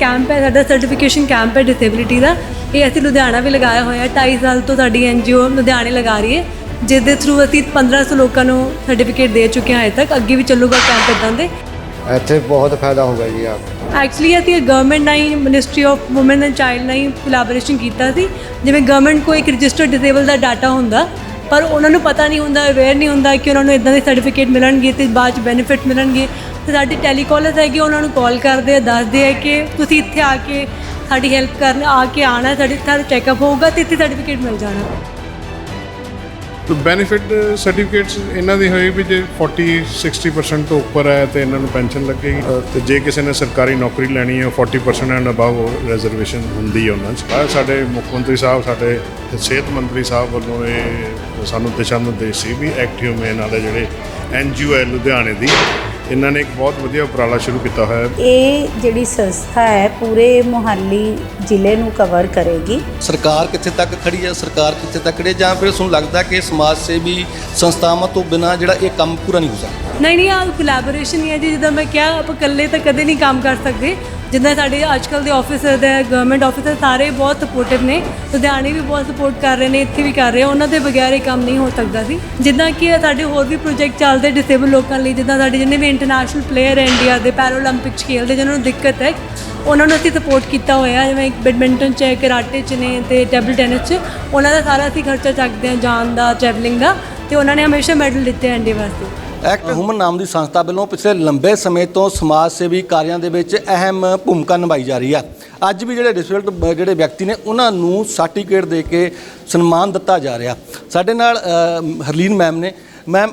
Camp ਹੈ ਸਾਡਾ certification camp ਹੈ ਡਿਸੇਬਿਲਿਟੀ ਦਾ। ਇਹ ਅਸੀਂ ਲੁਧਿਆਣਾ ਵੀ ਲਗਾਇਆ ਹੋਇਆ ਹੈ 2.5 ਸਾਲ ਤੋਂ ਸਾਡੀ ਐਨਜੀਓ ਲੁਧਿਆਣੇ ਲਗਾ ਰਹੀ ਹੈ ਜਿਸ ਦੇ ਥਰੂ ਅਸੀਂ 1500 ਲੋਕਾਂ ਨੂੰ ਸਰਟੀਫਿਕੇਟ ਦੇ ਚੁੱਕੇ ਹਾਂ ਅਜੇ ਤੱਕ ਅੱਗੇ ਵੀ ਚੱਲੂਗਾ ਕੈਂਪ ਇਦਾਂ ਦੇ। ਇੱਥੇ ਬਹੁਤ ਫਾਇਦਾ ਹੋਗਾ ਜੀ ਆਪ ਐਕਚੁਅਲੀ ਅਸੀਂ ਗਵਰਨਮੈਂਟ ਨਾਲ ਹੀ ministry of women and child ਨਾਲ ਹੀ ਕੋਲੈਬੋਰੇਸ਼ਨ ਕੀਤਾ ਸੀ। ਜਿਵੇਂ ਗਵਰਨਮੈਂਟ ਕੋਲ ਇੱਕ ਰਜਿਸਟਰਡ ਡਿਸੇਬਲ ਦਾ ਡਾਟਾ ਹੁੰਦਾ ਪਰ ਉਹਨਾਂ ਨੂੰ ਪਤਾ ਨਹੀਂ ਹੁੰਦਾ ਅਵੇਅਰ ਨਹੀਂ ਹੁੰਦਾ ਕਿ ਉਹਨਾਂ ਨੂੰ ਇਦਾਂ ਦੇ ਸਰਟੀਫਿਕੇਟ ਮਿਲਣਗੇ ਤੇ ਬਾਅਦ ਚ ਬੈਨੀਫਿਟ ਮਿਲਣਗੇ। ਤੇ ਸਾਡੇ ਟੈਲੀਕਾਲਰਸ ਹੈਗੇ, ਉਹਨਾਂ ਨੂੰ ਕਾਲ ਕਰਦੇ ਆ, ਦੱਸਦੇ ਆ ਕਿ ਤੁਸੀਂ ਇੱਥੇ ਆ ਕੇ ਸਾਡੀ ਹੈਲਪ ਕਰਨ, ਆ ਕੇ ਆਣਾ ਸਾਡੇ ਸਾਡਾ ਚੈੱਕਅਪ ਹੋਊਗਾ ਤੇ ਇੱਥੇ ਸਰਟੀਫਿਕੇਟ ਮਿਲ ਜਾਣਾ। ਤੋ ਬੈਨੀਫਿਟ ਸਰਟੀਫਿਕੇਟਸ ਇਹਨਾਂ ਦੀ ਹੋਏ ਵੀ ਜੇ 40 60% ਤੋਂ ਉੱਪਰ ਹੈ ਤੇ ਇਹਨਾਂ ਨੂੰ ਪੈਨਸ਼ਨ ਲੱਗੇਗੀ। ਅ, ਤੇ ਜੇ ਕਿਸੇ ਨੇ ਸਰਕਾਰੀ ਨੌਕਰੀ ਲੈਣੀ ਹੈ 40% ਐਂਡ ਅਬਵ ਰਿਜ਼ਰਵੇਸ਼ਨ ਹੁੰਦੀ ਹੈ ਉਹਨਾਂ 'ਚ। ਆਹ ਸਾਡੇ ਮੁੱਖ ਮੰਤਰੀ ਸਾਹਿਬ ਸਾਡੇ ਸਿਹਤ ਮੰਤਰੀ ਸਾਹਿਬ ਵੱਲੋਂ ਇਹ ਸਾਨੂੰ ਦਿਸ਼ਾ ਨਿਰਦੇਸ਼ ਸੀ ਵੀ ਐਕਟਿਵ ਮੇਨ ਵਾਲੇ ਜਿਹੜੇ ਐਨਜੀਓ ਹੈ ਲੁਧਿਆਣੇ ਦੀ ਇਹਨਾਂ ਨੇ ਇੱਕ ਬਹੁਤ ਵਧੀਆ ਉਪਰਾਲਾ ਸ਼ੁਰੂ ਕੀਤਾ ਹੋਇਆ ਹੈ। ਇਹ ਜਿਹੜੀ ਸੰਸਥਾ ਹੈ ਪੂਰੇ ਮੁਹੱਲੀ ਜ਼ਿਲ੍ਹੇ ਨੂੰ ਕਵਰ ਕਰੇਗੀ। ਸਰਕਾਰ ਕਿੱਥੇ ਤੱਕ ਖੜੀ ਹੈ ਸਰਕਾਰ ਕਿੱਥੇ ਤੱਕ ਖੜੀ ਹੈ ਜਾਂ ਫਿਰ ਤੁਹਾਨੂੰ ਲੱਗਦਾ ਕਿ ਸਮਾਜ ਸੇਵੀ ਸੰਸਥਾਵਾਂ ਤੋਂ ਬਿਨਾ ਜਿਹੜਾ ਇਹ ਕੰਮ ਪੂਰਾ ਨਹੀਂ ਹੋ ਸਕਦਾ? ਨਹੀਂ ਨਹੀਂ ਆ ਕੋਲੈਬੋਰੇਸ਼ਨ ਹੀ ਹੈ ਜੀ। ਜਿੱਦਾਂ ਮੈਂ ਕਿਹਾ, ਆਪਾਂ ਇਕੱਲੇ ਤਾਂ ਕਦੇ ਨਹੀਂ ਕੰਮ ਕਰ ਸਕਦੇ। ਜਿੱਦਾਂ ਸਾਡੇ ਅੱਜਕੱਲ ਦੇ ਆਫੀਸਰ ਦੇ ਗਵਰਨਮੈਂਟ ਆਫੀਸਰ ਸਾਰੇ ਬਹੁਤ ਸਪੋਰਟਿਵ ਨੇ। ਲੁਧਿਆਣੇ ਵੀ ਬਹੁਤ ਸਪੋਰਟ ਕਰ ਰਹੇ ਨੇ, ਇੱਥੇ ਵੀ ਕਰ ਰਹੇ ਉਹਨਾਂ ਦੇ ਬਗੈਰ ਇਹ ਕੰਮ ਨਹੀਂ ਹੋ ਸਕਦਾ ਸੀ। ਜਿੱਦਾਂ ਕਿ ਸਾਡੇ ਹੋਰ ਵੀ ਪ੍ਰੋਜੈਕਟ ਚੱਲਦੇ ਡਿਸੇਬਲ ਲੋਕਾਂ ਲਈ, ਜਿੱਦਾਂ ਸਾਡੇ ਜਿੰਨੇ ਵੀ ਇੰਟਰਨੈਸ਼ਨਲ ਪਲੇਅਰ ਇੰਡੀਆ ਦੇ ਪੈਰਾਲੰਪਿਕ 'ਚ ਖੇਲਦੇ ਜਿਹਨਾਂ ਨੂੰ ਦਿੱਕਤ ਹੈ, ਉਹਨਾਂ ਨੂੰ ਅਸੀਂ ਸਪੋਰਟ ਕੀਤਾ ਹੋਇਆ ਜਿਵੇਂ ਬੈਡਮਿੰਟਨ 'ਚ ਹੈ ਕਰਾਟੇ 'ਚ ਨੇ ਤੇ ਟੇਬਲ ਟੈਨਿਸ 'ਚ। ਉਹਨਾਂ ਦਾ ਸਾਰਾ ਅਸੀਂ ਖਰਚਾ ਚੱਕਦੇ ਹਾਂ ਜਾਣ ਦਾ ਟਰੈਵਲਿੰਗ ਦਾ। ਤੇ ਉਹਨਾਂ ਨੇ ਹਮੇਸ਼ਾ ਮੈਡਲ ਦਿੱਤੇ ਇੰਡੀਆ ਵਾਸਤੇ। ਐਕਟ ਹਿਊਮਨ ਨਾਮ ਦੀ ਸੰਸਥਾ ਵੱਲੋਂ ਪਿਛਲੇ ਲੰਬੇ ਸਮੇਂ ਤੋਂ ਸਮਾਜ ਸੇਵੀ ਕਾਰਿਆਂ ਦੇ ਵਿੱਚ ਅਹਿਮ ਭੂਮਿਕਾ ਨਿਭਾਈ ਜਾ ਰਹੀ ਆ। ਅੱਜ ਵੀ ਜਿਹੜੇ ਡਿਸੇਬਲਡ ਜਿਹੜੇ ਵਿਅਕਤੀ ਨੇ, ਉਹਨਾਂ ਨੂੰ ਸਰਟੀਫਿਕੇਟ ਦੇ ਕੇ ਸਨਮਾਨ ਦਿੱਤਾ ਜਾ ਰਿਹਾ। ਸਾਡੇ ਨਾਲ ਹਰਲੀਨ ਮੈਮ ਨੇ। ਮੈਮ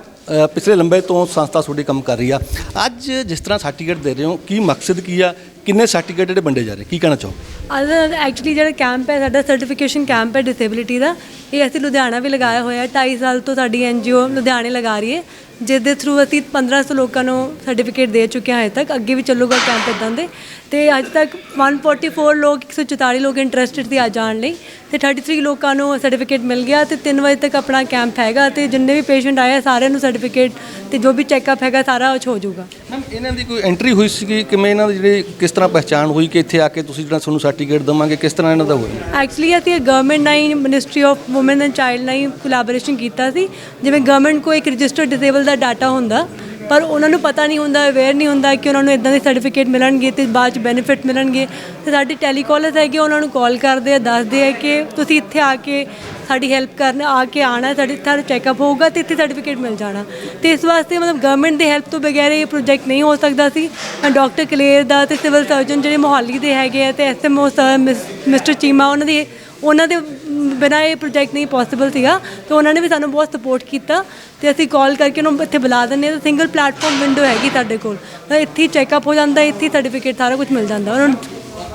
ਪਿਛਲੇ ਲੰਬੇ ਤੋਂ ਸੰਸਥਾ ਤੁਹਾਡੀ ਕੰਮ ਕਰ ਰਹੀ ਆ। ਅੱਜ ਜਿਸ ਤਰ੍ਹਾਂ ਸਰਟੀਫਿਕੇਟ ਦੇ ਰਹੇ ਹੋ, ਕੀ ਮਕਸਦ ਕੀ ਆ? ਕਿੰਨੇ ਸਰਟੀਫਿਕੇਟ ਜਿਹੜੇ ਵੰਡੇ ਜਾ ਰਹੇ? ਕੀ ਕਹਿਣਾ ਚਾਹੋ ਅੱਜ ਐਕਚੁਅਲੀ ਜਿਹੜਾ ਕੈਂਪ ਹੈ, ਸਾਡਾ ਸਰਟੀਫਿਕੇਸ਼ਨ ਕੈਂਪ ਹੈ ਡਿਸੇਬਿਲਿਟੀ ਦਾ। ਇਹ ਅਸੀਂ ਲੁਧਿਆਣਾ ਵੀ ਲਗਾਇਆ ਹੋਇਆ ਹੈ 2.5 ਸਾਲ ਤੋਂ ਸਾਡੀ ਐਨਜੀਓ ਲੁਧਿਆਣੇ ਲਗਾ ਰਹੀ ਹੈ। ਜਿਸ ਦੇ ਥਰੂ ਅਸੀਂ 1500 ਲੋਕਾਂ ਨੂੰ ਸਰਟੀਫਿਕੇਟ ਦੇ ਚੁੱਕੇ ਹਾਂ ਅਜੇ ਤੱਕ, ਅੱਗੇ ਵੀ ਚੱਲੂਗਾ ਕੈਂਪ ਇਦਾਂ ਦੇ। ਤੇ ਅੱਜ ਤੱਕ 144 ਲੋਕ 144 ਲੋਕ ਇੰਟਰਸਟਿਡ ਸੀ ਆ ਜਾਣ ਲਈ। ਤੇ 33 ਲੋਕਾਂ ਨੂੰ ਸਰਟੀਫਿਕੇਟ ਮਿਲ ਗਿਆ ਤੇ 3 ਵਜੇ ਤੱਕ ਆਪਣਾ ਕੈਂਪ ਹੈਗਾ ਤੇ ਜਿੰਨੇ ਵੀ ਪੇਸ਼ੈਂਟ ਆਏ ਆ, ਸਾਰਿਆਂ ਨੂੰ ਸਰਟੀਫਿਕੇਟ ਤੇ ਜੋ ਵੀ ਚੈੱਕਅਪ ਹੈਗਾ ਸਾਰਾ ਉਹ ਹੋ ਜਾਊਗਾ। ਮੈਮ ਇਹਨਾਂ ਦੀ ਕੋਈ ਐਂਟਰੀ ਹੋਈ ਸੀ ਕਿਵੇਂ ਇਹਨਾਂ ਦੀ ਜਿਹੜੀ ਕਿਸ ਤਰ੍ਹਾਂ ਪਹਿਚਾਣ ਹੋਈ ਕਿ ਇੱਥੇ ਆ ਕੇ ਤੁਸੀਂ ਜਿਹੜਾ ਤੁਹਾਨੂੰ ਸਰਟੀਫਿਕੇਟ ਦਵਾਂਗੇ ਕਿਸ ਤਰ੍ਹਾਂ ਇਹਨਾਂ ਦਾ ਹੋਇਆ? ਐਕਚੁਅਲੀ ਅਸੀਂ ਗਵਰਨਮੈਂਟ ਨਾਲ ਹੀ ministry of women and child ਨਾਲ ਹੀ ਕੋਲੈਬੋਰੇਸ਼ਨ ਕੀਤਾ ਸੀ। ਜਿਵੇਂ ਗਵਰਨਮੈਂਟ ਕੋਲ ਇੱਕ ਰਜਿਸਟਰਡ ਡਿਸੇਬਲ ਦਾ ਡਾਟਾ ਹੁੰਦਾ ਪਰ ਉਹਨਾਂ ਨੂੰ ਪਤਾ ਨਹੀਂ ਹੁੰਦਾ ਅਵੇਅਰ ਨਹੀਂ ਹੁੰਦਾ ਕਿ ਉਹਨਾਂ ਨੂੰ ਇਦਾਂ ਦੇ ਸਰਟੀਫਿਕੇਟ ਮਿਲਣਗੇ ਤੇ ਬਾਅਦ ਚ ਬੈਨੀਫਿਟ ਮਿਲਣਗੇ। ਤੇ ਸਾਡੇ ਟੈਲੀਕਾਲਰਸ ਹੈਗੇ, ਉਹਨਾਂ ਨੂੰ ਕਾਲ ਕਰਦੇ ਆ, ਦੱਸਦੇ ਆ ਕਿ ਤੁਸੀਂ ਇੱਥੇ ਆ ਕੇ ਸਾਡੀ ਹੈਲਪ ਕਰਨ, ਆ ਕੇ ਆਣਾ ਸਾਡੇ ਸਾਡਾ ਚੈੱਕਅਪ ਹੋਊਗਾ ਤੇ ਇੱਥੇ ਸਰਟੀਫਿਕੇਟ ਮਿਲ ਜਾਣਾ। ਤੇ ਇਸ ਵਾਸਤੇ ਮਤਲਬ ਗਵਰਨਮੈਂਟ ਦੀ ਹੈਲਪ ਤੋਂ ਬਗੈਰ ਇਹ ਪ੍ਰੋਜੈਕਟ ਨਹੀਂ ਹੋ ਸਕਦਾ ਸੀ। ਡਾਕਟਰ ਕਲੇਰ ਦਾ ਤੇ ਸਿਵਲ ਸਰਜਨ ਜਿਹੜੇ ਮੋਹਾਲੀ ਦੇ ਹੈਗੇ ਆ ਤੇ ਐਸਐਮਓ ਮਿਸਟਰ ਚੀਮਾ, ਉਹਨਾਂ ਦੀ ਉਹਨਾਂ ਦੇ ਬਿਨਾਂ ਇਹ ਪ੍ਰੋਜੈਕਟ ਨਹੀਂ ਪੋਸੀਬਲ ਸੀਗਾ, ਤੇ ਉਹਨਾਂ ਨੇ ਵੀ ਸਾਨੂੰ ਬਹੁਤ ਸਪੋਰਟ ਕੀਤਾ ਤੇ ਅਸੀਂ ਕਾਲ ਕਰਕੇ ਉਹਨੂੰ ਇੱਥੇ ਬੁਲਾ ਦਿੰਦੇ ਹਾਂ। ਸਿੰਗਲ ਪਲੇਟਫਾਰਮ ਵਿੰਡੋ ਹੈਗੀ ਸਾਡੇ ਕੋਲ। ਤਾਂ ਇੱਥੇ ਹੀ ਚੈੱਕਅਪ ਹੋ ਜਾਂਦਾ, ਇੱਥੇ ਸਰਟੀਫਿਕੇਟ ਸਾਰਾ ਕੁਝ ਮਿਲ ਜਾਂਦਾ। ਉਹਨਾਂ ਨੂੰ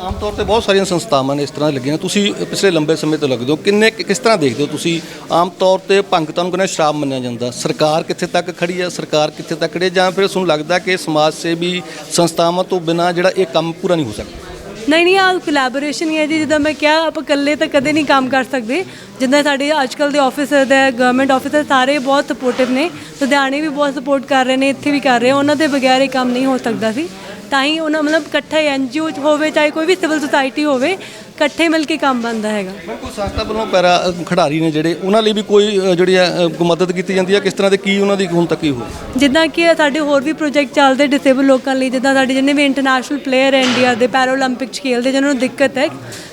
ਆਮ ਤੌਰ ਤੇ ਬਹੁਤ ਸਾਰੀਆਂ ਸੰਸਥਾਵਾਂ ਨੇ ਇਸ ਤਰ੍ਹਾਂ ਲੱਗੀਆਂ। ਤੁਸੀਂ ਪਿਛਲੇ ਲੰਬੇ ਸਮੇਂ ਤੋਂ ਲੱਗਦੇ ਹੋ। ਕਿੰਨੇ ਕਿਸ ਤਰ੍ਹਾਂ ਦੇਖਦੇ ਹੋ ਤੁਸੀਂ? ਆਮ ਤੌਰ ਤੇ ਭੰਗਤਾਂ ਨੂੰ ਕਹਿੰਦੇ ਸ਼ਰਾਬ ਮੰਨਿਆ ਜਾਂਦਾ? ਸਰਕਾਰ ਕਿੱਥੇ ਤੱਕ ਖੜੀ ਹੈ? ਸਰਕਾਰ ਕਿੱਥੇ ਤੱਕ ਖੜੀ ਜਾਂ ਫਿਰ ਤੁਹਾਨੂੰ ਲੱਗਦਾ ਕਿ ਸਮਾਜ ਸੇਵੀ ਸੰਸਥਾਵਾਂ ਤੋਂ ਬਿਨਾ ਜਿਹੜਾ ਇਹ ਕੰਮ ਪੂਰਾ ਨਹੀਂ ਹੋ ਸਕਦਾ? ਨਹੀਂ ਨਹੀਂ ਆ ਕੋਲੈਬੋਰੇਸ਼ਨ ਹੀ ਹੈ ਜੀ, ਜਿੱਦਾਂ ਮੈਂ ਕਿਹਾ, ਆਪਾਂ ਇਕੱਲੇ ਤਾਂ ਕਦੇ ਨਹੀਂ ਕੰਮ ਕਰ ਸਕਦੇ। ਜਿੱਦਾਂ ਸਾਡੇ ਅੱਜਕੱਲ ਦੇ ਆਫੀਸਰ ਦੇ ਗਵਰਨਮੈਂਟ ਆਫੀਸਰ ਸਾਰੇ ਬਹੁਤ ਸਪੋਰਟਿਵ ਨੇ। ਲੁਧਿਆਣੇ ਵੀ ਬਹੁਤ ਸਪੋਰਟ ਕਰ ਰਹੇ ਨੇ, ਇੱਥੇ ਵੀ ਕਰ ਰਹੇ ਉਹਨਾਂ ਦੇ ਬਗੈਰ ਇਹ ਕੰਮ ਨਹੀਂ ਹੋ ਸਕਦਾ ਸੀ। ਤਾਂ ਹੀ ਉਹਨਾਂ ਮਤਲਬ ਇਕੱਠਾ ਐਨਜੀਓ ਹੋਵੇ ਚਾਹੇ ਕੋਈ ਵੀ ਸਿਵਲ ਸੁਸਾਇਟੀ ਹੋਵੇ ਇਕੱਠੇ ਮਿਲ ਕੇ ਕੰਮ ਬਣਦਾ ਹੈਗਾ। ਬਿਲਕੁਲ ਸੰਸਥਾ ਵੱਲੋਂ ਪੈਰਾ ਖਿਡਾਰੀ ਨੇ ਜਿਹੜੇ ਉਹਨਾਂ ਲਈ ਵੀ ਕੋਈ ਜਿਹੜੀ ਹੈ ਮਦਦ ਕੀਤੀ ਜਾਂਦੀ ਹੈ? ਕਿਸ ਤਰ੍ਹਾਂ ਦੇ ਕੀ ਉਹਨਾਂ ਦੀ ਹੁਣ ਤੱਕ ਕੀ ਹੋਈ? ਜਿੱਦਾਂ ਕਿ ਸਾਡੇ ਹੋਰ ਵੀ ਪ੍ਰੋਜੈਕਟ ਚੱਲਦੇ ਡਿਸੇਬਲ ਲੋਕਾਂ ਲਈ ਜਿੱਦਾਂ ਸਾਡੇ ਜਿੰਨੇ ਵੀ ਇੰਟਰਨੈਸ਼ਨਲ ਪਲੇਅਰ ਇੰਡੀਆ ਦੇ ਪੈਰਾਲੰਪਿਕ 'ਚ ਖੇਲਦੇ ਜਿਹਨਾਂ ਨੂੰ ਦਿੱਕਤ ਹੈ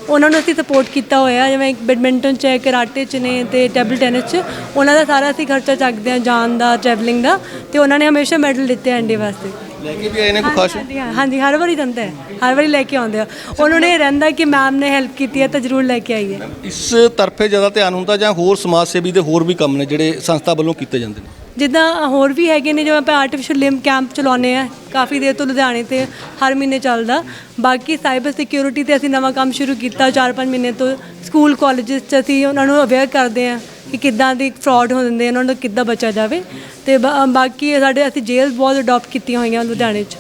ਉਹਨਾਂ ਨੂੰ ਅਸੀਂ ਸਪੋਰਟ ਕੀਤਾ ਹੋਇਆ ਜਿਵੇਂ ਬੈਡਮਿੰਟਨ 'ਚ ਹੈ ਕਰਾਟੇ 'ਚ ਨੇ ਤੇ ਟੇਬਲ ਟੈਨਿਸ 'ਚ ਉਹਨਾਂ ਦਾ ਸਾਰਾ ਅਸੀਂ ਖਰਚਾ ਚੱਕਦੇ ਹਾਂ ਜਾਣ ਦਾ ਟਰੈਵਲਿੰਗ ਦਾ ਤੇ ਉਹਨਾਂ ਨੇ ਹਮੇਸ਼ਾ ਮੈਡਲ ਦਿੱਤੇ ਆ ਇੰਡੀਆ ਵਾਸਤੇ। ਲੈ ਕੇ ਵੀ ਆਏ ਨੇ ਕੋਈ ਖਾਸ? ਹਾਂਜੀ ਹਾਂ- ਹਾਂਜੀ ਹਰ ਵਾਰੀ ਦਿੰਦੇ ਆ ਹਰ ਵਾਰੀ ਲੈ ਕੇ ਆਉਂਦੇ ਆ। ਉਹਨਾਂ ਨੇ ਇਹ ਰਹਿੰਦਾ ਕਿ ਮੈਮ ਨੇ ਹੈਲਪ ਕੀਤੀ ਹੈ ਤਾਂ ਜ਼ਰੂਰ ਲੈ ਕੇ ਆਈਏ। ਇਸ ਤਰਫੇ ਜ਼ਿਆਦਾ ਧਿਆਨ ਹੁੰਦਾ ਜਾਂ ਹੋਰ ਸਮਾਜ ਸੇਵੀ ਦੇ ਹੋਰ ਵੀ ਕੰਮ ਨੇ ਜਿਹੜੇ ਸੰਸਥਾ ਵੱਲੋਂ ਕੀਤੇ ਜਾਂਦੇ ਨੇ? ਜਿੱਦਾਂ ਹੋਰ ਵੀ ਹੈਗੇ ਨੇ ਜਿਵੇਂ ਆਪਾਂ ਆਰਟੀਫੀਸ਼ੀਅਲ ਲਿੰਬ ਕੈਂਪ ਚਲਾਉਂਦੇ ਆ ਕਾਫੀ ਦੇਰ ਤੋਂ ਲੁਧਿਆਣੇ ਤੇ ਹਰ ਮਹੀਨੇ ਚੱਲਦਾ। ਬਾਕੀ ਸਾਈਬਰ ਸਿਕਿਉਰਿਟੀ ਤੇ ਅਸੀਂ ਨਵਾਂ ਕੰਮ ਸ਼ੁਰੂ ਕੀਤਾ 4-5 ਮਹੀਨੇ ਤੋਂ ਸਕੂਲ ਕਾਲਜਸ 'ਚ ਅਸੀਂ ਉਹਨਾਂ ਨੂੰ ਅਵੇਅਰ ਕਰਦੇ ਆ ਕਿ ਕਿੱਦਾਂ ਦੀ ਫਰਾਡ ਹੋ ਜਾਂਦੇ ਉਹਨਾਂ ਨੂੰ ਕਿੱਦਾਂ ਬਚਾ ਜਾਵੇ। ਤੇ ਬਾਕੀ ਸਾਡੇ ਅਸੀਂ ਜੇਲ੍ਹ ਬਹੁਤ ਅਡਾਪਟ ਕੀਤੀਆਂ ਹੋਈਆਂ ਲੁਧਿਆਣੇ 'ਚ।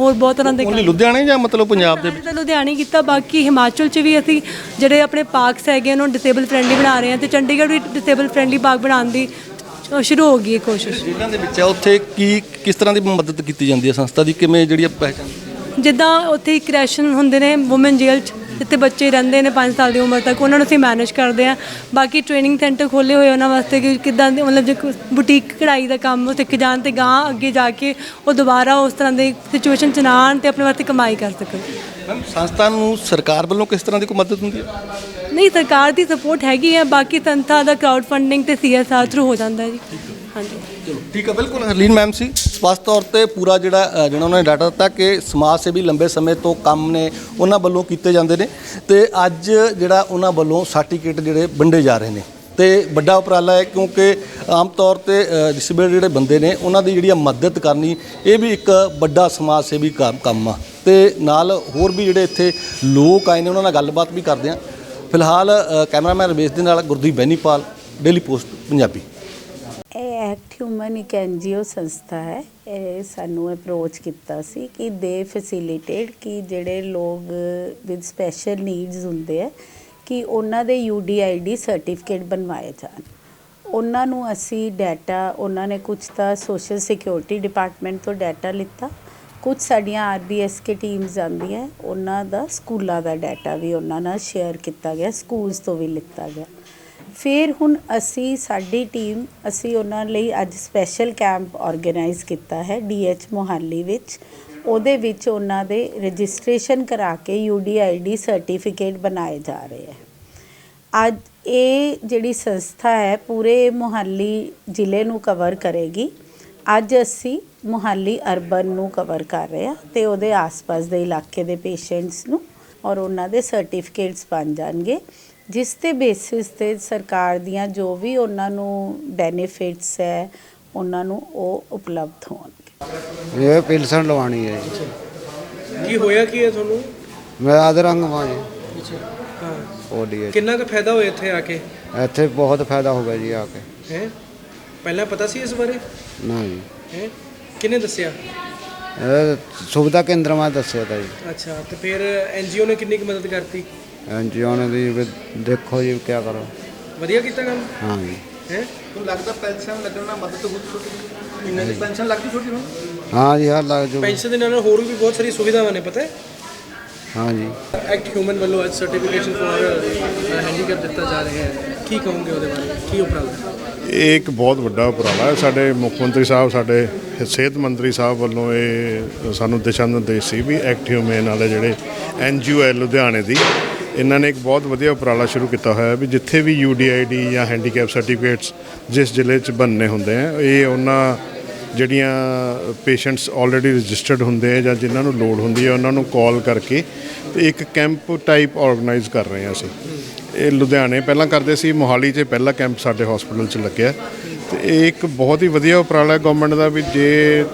ਹੋਰ ਬਹੁਤ ਤਰ੍ਹਾਂ ਦੇ ਓਨਲੀ ਲੁਧਿਆਣੇ ਜਾਂ ਮਤਲਬ ਪੰਜਾਬ ਦੇ ਤਾਂ ਲੁਧਿਆਣੇ ਕੀਤਾ ਬਾਕੀ ਹਿਮਾਚਲ 'ਚ ਵੀ ਅਸੀਂ ਜਿਹੜੇ ਆਪਣੇ ਪਾਰਕਸ ਹੈਗੇ ਉਹਨਾਂ ਨੂੰ ਡਿਸੇਬਲ ਫ੍ਰੈਂਡਲੀ ਬਣਾ ਰਹੇ ਹਾਂ। ਤੇ ਚੰਡੀਗੜ੍ਹ ਵੀ ਡਿਸੇਬਲ ਫ੍ਰੈਂਡਲੀ ਪਾਰਕ ਬਣਾਉਣ ਦੀ ਸ਼ੁਰੂ ਹੋ ਗਈ ਹੈ ਕੋਸ਼ਿਸ਼। ਜੇਲ੍ਹਾਂ ਦੇ ਵਿੱਚ ਆ ਉੱਥੇ ਕੀ ਕਿਸ ਤਰ੍ਹਾਂ ਦੀ ਮਦਦ ਕੀਤੀ ਜਾਂਦੀ ਹੈ ਸੰਸਥਾ ਦੀ? ਕਿਵੇਂ ਜਿਹੜੀ ਆ ਪਹਿਚਾਣ ਜਿੱਦਾਂ ਉੱਥੇ ਕ੍ਰੈਸ਼ਨ ਹੁੰਦੇ ਨੇ ਔਮਨ ਜੇਲ੍ਹ 'ਚ ਜਿੱਥੇ ਬੱਚੇ ਰਹਿੰਦੇ ਨੇ 5 ਸਾਲ ਦੀ ਉਮਰ ਤੱਕ ਉਹਨਾਂ ਨੂੰ ਅਸੀਂ ਮੈਨੇਜ ਕਰਦੇ ਆ ਬਾਕੀ ਟ੍ਰੇਨਿੰਗ ਸੈਂਟਰ ਖੋਲੇ ਹੋਏ ਉਹਨਾਂ ਵਾਸਤੇ ਕਿ ਕਿੱਦਾਂ ਦੇ ਮਤਲਬ ਜੇ ਬੁਟੀਕ ਕਢਾਈ ਦਾ ਕੰਮ ਉਹ ਸਿੱਖ ਜਾਣ ਤੇ ਗਾਂ ਅੱਗੇ ਜਾ ਕੇ ਉਹ ਦੁਬਾਰਾ ਉਸ ਤਰ੍ਹਾਂ ਦੇ ਸਿਚੁਏਸ਼ਨ 'ਚ ਨਾ ਆਉਣ ਤੇ ਆਪਣੇ ਵਾਸਤੇ ਕਮਾਈ ਕਰ ਸਕਣ। ਮੈਮ ਸੰਸਥਾ ਨੂੰ ਸਰਕਾਰ ਵੱਲੋਂ ਕਿਸ ਤਰ੍ਹਾਂ ਦੀ ਕੋਈ ਮਦਦ ਹੁੰਦੀ ਹੈ? ਨਹੀਂ ਸਰਕਾਰ ਦੀ ਸਪੋਰਟ ਹੈਗੀ ਹੈ ਬਾਕੀ ਸੰਸਥਾ ਦਾ ਕਰਾਊਡ ਫੰਡਿੰਗ ਤੇ ਸੀਐਸਆਰ ਥਰੂ ਹੋ ਜਾਂਦਾ ਹੈ। ਜੀ ਹਾਂਜੀ। ਚਲੋ ਠੀਕ ਹੈ ਬਿਲਕੁਲ ਹਰਲੀਨ ਮੈਮ ਸੀ। ਸਪਸ਼ਟ ਤੌਰ ਤੇ ਪੂਰਾ ਜਿਹੜਾ ਜਿਹੜਾ ਉਹਨਾਂ ਨੇ ਡਾਟਾ ਦਿੱਤਾ ਕਿ ਸਮਾਜ ਸੇਵੀ ਲੰਬੇ ਸਮੇਂ ਤੋਂ ਕੰਮ ਨੇ ਉਹਨਾਂ ਵੱਲੋਂ ਕੀਤੇ ਜਾਂਦੇ ਨੇ ਤੇ ਅੱਜ ਜਿਹੜਾ ਉਹਨਾਂ ਵੱਲੋਂ ਸਰਟੀਫਿਕੇਟ ਜਿਹੜੇ ਵੰਡੇ ਜਾ ਰਹੇ ਨੇ। ਤੇ ਵੱਡਾ ਉਪਰਾਲਾ ਹੈ ਕਿਉਂਕਿ ਆਮ ਤੌਰ ਤੇ ਡਿਸੇਬਲਡ ਜਿਹੜੇ ਬੰਦੇ ਨੇ ਉਹਨਾਂ ਦੀ ਜਿਹੜੀ ਮਦਦ ਕਰਨੀ ਇਹ ਵੀ ਇੱਕ ਵੱਡਾ ਸਮਾਜ ਸੇਵੀ ਕੰਮ ਆ। ਤੇ ਨਾਲ ਹੋਰ ਵੀ ਜਿਹੜੇ ਇੱਥੇ ਲੋਕ ਆਏ ਨੇ ਉਹਨਾਂ ਨਾਲ ਗੱਲਬਾਤ ਵੀ ਕਰਦੇ ਆ। ਫਿਲਹਾਲ ਕੈਮਰਾਮੈਨ ਰਮੇਸ਼ ਦੇ ਨਾਲ ਗੁਰਦੀਪ ਬੈਨੀਪਾਲ, ਡੇਲੀ ਪੋਸਟ, ਪੰਜਾਬੀ। ਇਹ ਐਕਟ ਹਿਊਮਨ ਇੱਕ ਐਨਜੀਓ ਸੰਸਥਾ ਹੈ। ਇਹ ਸਾਨੂੰ ਅਪਰੋਚ ਕੀਤਾ ਸੀ ਕਿ ਦੇ ਫੈਸਿਲਿਟੇਟ ਕਿ ਜਿਹੜੇ ਲੋਕ ਵਿਦ ਸਪੈਸ਼ਲ ਨੀਡਸ ਹੁੰਦੇ ਆ, ਕਿ ਉਹਨਾਂ ਦੇ ਯੂਡੀਆਈਡੀ ਸਰਟੀਫਿਕੇਟ ਬਣਵਾਏ ਜਾਣ। ਉਹਨਾਂ ਨੂੰ ਅਸੀਂ ਡਾਟਾ ਉਹਨਾਂ ਨੇ ਕੁਝ ਤਾਂ ਸੋਸ਼ਲ ਸਿਕਿਉਰਿਟੀ ਡਿਪਾਰਟਮੈਂਟ ਤੋਂ ਡਾਟਾ ਲਿੱਤਾ। ਕੁਝ ਸਾਡੀਆਂ ਆਰਬੀਐਸ ਕੇ ਟੀਮਸ ਆਉਂਦੀਆਂ, ਉਹਨਾਂ ਦਾ ਸਕੂਲਾਂ ਦਾ ਡਾਟਾ ਵੀ ਉਹਨਾਂ ਨਾਲ ਸ਼ੇਅਰ ਕੀਤਾ ਗਿਆ ਸਕੂਲਸ ਤੋਂ ਵੀ ਲਿੱਤਾ ਗਿਆ। ਫਿਰ ਹੁਣ ਅਸੀਂ, ਸਾਡੀ ਟੀਮ ਅਸੀਂ ਉਹਨਾਂ ਲਈ ਅੱਜ ਸਪੈਸ਼ਲ ਕੈਂਪ ਆਰਗੇਨਾਈਜ਼ ਕੀਤਾ ਹੈ ਡੀਐਚ ਮੋਹਾਲੀ ਵਿੱਚ। ਉਹਦੇ ਵਿੱਚ ਉਹਨਾਂ ਦੇ ਰਜਿਸਟ੍ਰੇਸ਼ਨ ਕਰਾ ਕੇ ਯੂਡੀਆਈਡੀ ਸਰਟੀਫਿਕੇਟ ਬਣਾਏ ਜਾ ਰਹੇ ਹੈ। ਅੱਜ ਇਹ ਜਿਹੜੀ ਸੰਸਥਾ ਹੈ, ਪੂਰੇ ਮੋਹਾਲੀ ਜ਼ਿਲ੍ਹੇ ਨੂੰ ਕਵਰ ਕਰੇਗੀ। ਅੱਜ ਅਸੀਂ ਮੁਹੱਲੀ ਅਰਬਨ ਨੂੰ ਕਵਰ ਕਰ ਰਹੇ ਹਾਂ ਤੇ ਉਹਦੇ ਆਸ-ਪਾਸ ਦੇ ਇਲਾਕੇ ਦੇ ਪੇਸ਼ੈਂਟਸ ਨੂੰ ਔਰ ਉਹਨਾਂ ਦੇ ਸਰਟੀਫਿਕੇਟਸ ਬਣ ਜਾਣਗੇ ਜਿਸ ਤੇ ਬੇਸਿਸ ਤੇ ਸਰਕਾਰ ਦੀਆਂ ਜੋ ਵੀ ਉਹਨਾਂ ਨੂੰ ਬੈਨੀਫਿਟਸ ਹੈ ਉਹਨਾਂ ਨੂੰ ਉਹ ਉਪਲਬਧ ਹੋਣਗੇ। ਇਹ ਪਿਲਸਣ ਲਵਾਣੀ ਹੈ ਜੀ। ਕੀ ਹੋਇਆ ਕੀ ਹੈ ਤੁਹਾਨੂੰ? ਮੈਂ ਅਧਰੰਗ ਮਾਂ ਜੀ। ਹਾਂ ਕਿੰਨਾ ਕੁ ਫਾਇਦਾ ਹੋਇਆ ਇੱਥੇ ਆ ਕੇ? ਇੱਥੇ ਬਹੁਤ ਫਾਇਦਾ ਹੋ ਗਿਆ ਜੀ ਆ ਕੇ। ਹੈ? ਪਹਿਲਾਂ ਪਤਾ ਸੀ ਇਸ ਬਾਰੇ? ਨਾ ਜੀ। ਹੈ? ਕਿਹਨੇ ਦੱਸਿਆ? ਇਹ ਸੁਵਿਧਾ ਕੇਂਦਰ ਮੈਂ ਦੱਸਿਆ ਤਾ ਜੀ। ਅੱਛਾ ਤੇ ਫਿਰ ਐਨਜੀਓ ਨੇ ਕਿੰਨੀ ਕੁ ਮਦਦ ਕਰਤੀ? ਐਨਜੀਓ ਨੇ ਦੀ ਵੀ ਦੇਖੋ ਜੀ ਕੀ ਕਰੋ। ਵਧੀਆ ਕੀਤਾ ਕੰਮ? ਹਾਂ ਜੀ। ਹੈ? ਤੁਹਾਨੂੰ ਲੱਗਦਾ ਪੈਨਸ਼ਨ ਲੱਗਣ ਨਾਲ ਮਦਦ ਹੋ ਛੋਟੀ ਮਹੀਨੇ ਦੀ ਪੈਨਸ਼ਨ ਲੱਗਦੀ ਛੋਟੀ ਹੁਣ? ਹਾਂ ਜੀ ਹਾਂ ਲੱਗ ਜੂ। ਪੈਨਸ਼ਨ ਦੇ ਨਾਲ ਨਾਲ ਹੋਰ ਵੀ ਬਹੁਤ ਸਾਰੀ ਸੁਵਿਧਾਵਾਂ ਨੇ ਪਤਾ ਹੈ? ਹਾਂ ਜੀ। ਐਕਟ ਹਿਊਮਨ ਵੱਲੋਂ ਅੱਜ ਸਰਟੀਫਿਕੇਸ਼ਨ ਫॉर ਹੈਂਡੀਕੈਪ ਦਿੱਤਾ ਜਾ ਰਿਹਾ ਹੈ। ਕੀ ਕਹੋਗੇ ਉਹਦੇ ਬਾਰੇ? ਕੀ ਉਪਰਾਲਾ? ਇਹ ਇੱਕ ਬਹੁਤ ਵੱਡਾ ਉਪਰਾਲਾ ਹੈ। ਸਾਡੇ ਮੁੱਖ ਮੰਤਰੀ ਸਾਹਿਬ, ਸਾਡੇ ਸਿਹਤ ਮੰਤਰੀ ਸਾਹਿਬ ਵੱਲੋਂ ਇਹ ਸਾਨੂੰ ਦਿਸ਼ਾ ਨਿਰਦੇਸ਼ ਸੀ ਵੀ ਐਕਟ ਹਿਊਮਨ ਵਾਲੇ ਜਿਹੜੇ ਐਨਜੀਓ ਹੈ ਲੁਧਿਆਣੇ ਦੀ, ਇਹਨਾਂ ਨੇ ਇੱਕ ਬਹੁਤ ਵਧੀਆ ਉਪਰਾਲਾ ਸ਼ੁਰੂ ਕੀਤਾ ਹੋਇਆ ਵੀ ਜਿੱਥੇ ਵੀ ਯੂਡੀਆਈਡੀ ਜਾਂ ਹੈਂਡੀਕੈਪ ਸਰਟੀਫਿਕੇਟਸ ਜਿਸ ਜ਼ਿਲ੍ਹੇ 'ਚ ਬਣਨੇ ਹੁੰਦੇ ਆ, ਇਹ ਉਹਨਾਂ ਜਿਹੜੀਆਂ ਪੇਸ਼ੈਂਟਸ ਆਲਰੇਡੀ ਰਜਿਸਟਰਡ ਹੁੰਦੇ ਆ ਜਾਂ ਜਿਨ੍ਹਾਂ ਨੂੰ ਲੋੜ ਹੁੰਦੀ ਹੈ, ਉਹਨਾਂ ਨੂੰ ਕਾਲ ਕਰਕੇ ਤੇ ਇੱਕ ਕੈਂਪ ਟਾਈਪ ਆਰਗੇਨਾਈਜ਼ ਕਰ ਰਹੇ ਹਾਂ ਅਸੀਂ। ਇਹ ਲੁਧਿਆਣੇ ਪਹਿਲਾਂ ਕਰਦੇ ਸੀ, ਮੋਹਾਲੀ 'ਚ ਪਹਿਲਾ ਕੈਂਪ ਸਾਡੇ ਹਸਪੀਟਲ 'ਚ ਲੱਗਿਆ। ਤੇ ਇਹ ਇੱਕ ਬਹੁਤ ਹੀ ਵਧੀਆ ਉਪਰਾਲਾ ਹੈ ਗਵਰਨਮੈਂਟ ਦਾ ਵੀ ਜੇ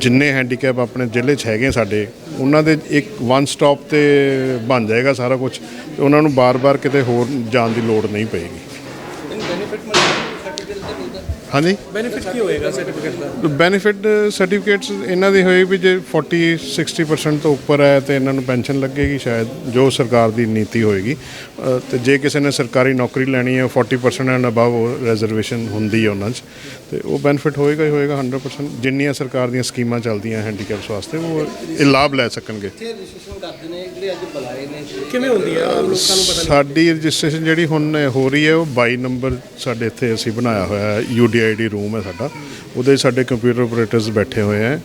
ਜਿੰਨੇ ਹੈਂਡੀਕੈਪ ਆਪਣੇ ਜ਼ਿਲ੍ਹੇ 'ਚ ਹੈਗੇ ਸਾਡੇ, ਉਹਨਾਂ ਦੇ ਇੱਕ ਵਨ ਸਟਾਪ ਤੇ ਬਣ ਜਾਏਗਾ ਸਾਰਾ ਕੁਝ ਤੇ ਉਹਨਾਂ ਨੂੰ ਬਾਰ-ਬਾਰ ਕਿਤੇ ਹੋਰ ਜਾਣ ਦੀ ਲੋੜ ਨਹੀਂ ਪਏਗੀ। ਹਾਂਜੀ। ਬੈਨੀਫਿਟ ਕੀ ਹੋਏਗਾ ਸਰਟੀਫਿਕੇਟ ਦਾ? ਬੈਨੀਫਿਟ ਸਰਟੀਫਿਕੇਟਸ ਇਹਨਾਂ ਦੀ ਹੋਏ ਵੀ ਜੇ 40 60% ਤੋਂ ਉੱਪਰ ਹੈ ਤੇ ਇਹਨਾਂ ਨੂੰ ਪੈਨਸ਼ਨ ਲੱਗੇਗੀ ਸ਼ਾਇਦ ਜੋ ਸਰਕਾਰ ਦੀ ਨੀਤੀ ਹੋਏਗੀ। ਤੇ ਜੇ ਕਿਸੇ ਨੇ ਸਰਕਾਰੀ ਨੌਕਰੀ ਲੈਣੀ ਹੈ 40% ਐਂਡ ਅਬਵ ਰਿਜ਼ਰਵੇਸ਼ਨ ਹੁੰਦੀ ਹੈ ਉਹਨਾਂ 'ਚ। ਤੇ ਉਹ ਬੈਨੀਫਿਟ ਹੋਏਗਾ ਹੀ ਹੋਏਗਾ 100% ਜਿੰਨੀਆਂ ਸਰਕਾਰ ਦੀਆਂ ਸਕੀਮਾਂ ਚੱਲਦੀਆਂ ਹੈਂਡੀਕੈਪਸ ਵਾਸਤੇ ਉਹ ਇਹ ਲਾਭ ਲੈ ਸਕਣਗੇ। ਇੱਥੇ ਰਜਿਸਟ੍ਰੇਸ਼ਨ ਕਰਦੇ ਨੇ ਜਿਹੜੇ ਅੱਜ ਬੁਲਾਏ ਨੇ ਕਿਵੇਂ ਹੁੰਦੀ ਹੈ ਲੋਕਾਂ ਨੂੰ ਪਤਾ ਸਾਡੀ ਰਜਿਸਟ੍ਰੇਸ਼ਨ ਜਿਹੜੀ ਹੁਣ ਹੋ ਰਹੀ ਹੈ ਉਹ 22 ਨੰਬਰ ਸਾਡੇ ਇੱਥੇ ਅਸੀਂ ਬਣਾਇਆ ਹੋਇਆ ਹੈ ਯੂਡੀਆਈਡੀ ਰੂਮ ਹੈ ਸਾਡਾ। ਉਹਦੇ 'ਚ ਸਾਡੇ ਕੰਪਿਊਟਰ ਆਪਰੇਟਰਸ ਬੈਠੇ ਹੋਏ ਹੈ।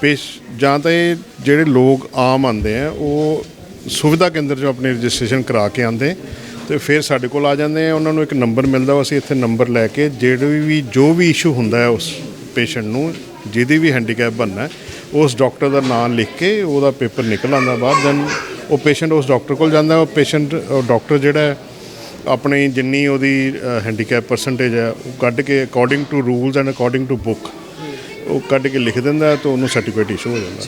ਪੇਸ਼, ਜਾਂ ਤਾਂ ਇਹ ਜਿਹੜੇ ਲੋਕ ਆਮ ਆਉਂਦੇ ਆ ਉਹ ਸੁਵਿਧਾ ਕੇਂਦਰ 'ਚੋਂ ਆਪਣੀ ਰਜਿਸਟ੍ਰੇਸ਼ਨ ਕਰਾ ਕੇ ਆਉਂਦੇ ਤੇ ਫਿਰ ਸਾਡੇ ਕੋਲ ਆ ਜਾਂਦੇ ਆ ਉਹਨਾਂ ਨੂੰ ਇੱਕ ਨੰਬਰ ਮਿਲਦਾ ਅਸੀਂ ਇੱਥੇ ਨੰਬਰ ਲੈ ਕੇ ਜਿਹੜੀ ਵੀ, ਜੋ ਵੀ ਇਸ਼ੂ ਹੁੰਦਾ ਹੈ ਉਸ ਪੇਸ਼ੈਂਟ ਨੂੰ, ਜਿਹਦੀ ਵੀ ਹੈਂਡੀਕੈਪ ਬਣਨਾ ਉਸ ਡਾਕਟਰ ਦਾ ਨਾਮ ਲਿਖ ਕੇ ਉਹਦਾ ਪੇਪਰ ਨਿਕਲ ਆਉਂਦਾ ਬਾਹਰ। ਦੈਨ ਉਹ ਪੇਸ਼ੈਂਟ ਉਸ ਡਾਕਟਰ ਕੋਲ ਜਾਂਦਾ ਉਹ ਪੇਸ਼ੈਂਟ ਉਹ ਡਾਕਟਰ ਜਿਹੜਾ ਆਪਣੀ ਜਿੰਨੀ ਉਹਦੀ ਹੈਂਡੀਕੈਪ ਪਰਸੈਂਟੇਜ ਹੈ, ਉਹ ਕੱਢ ਕੇ according to rules and according to book ਉਹ ਕੱਢ ਕੇ ਲਿਖ ਦਿੰਦਾ ਹੈ ਤਾਂ ਉਹਨੂੰ ਸਰਟੀਫਿਕੇਟ ਇਸ਼ੂ ਹੋ ਜਾਂਦਾ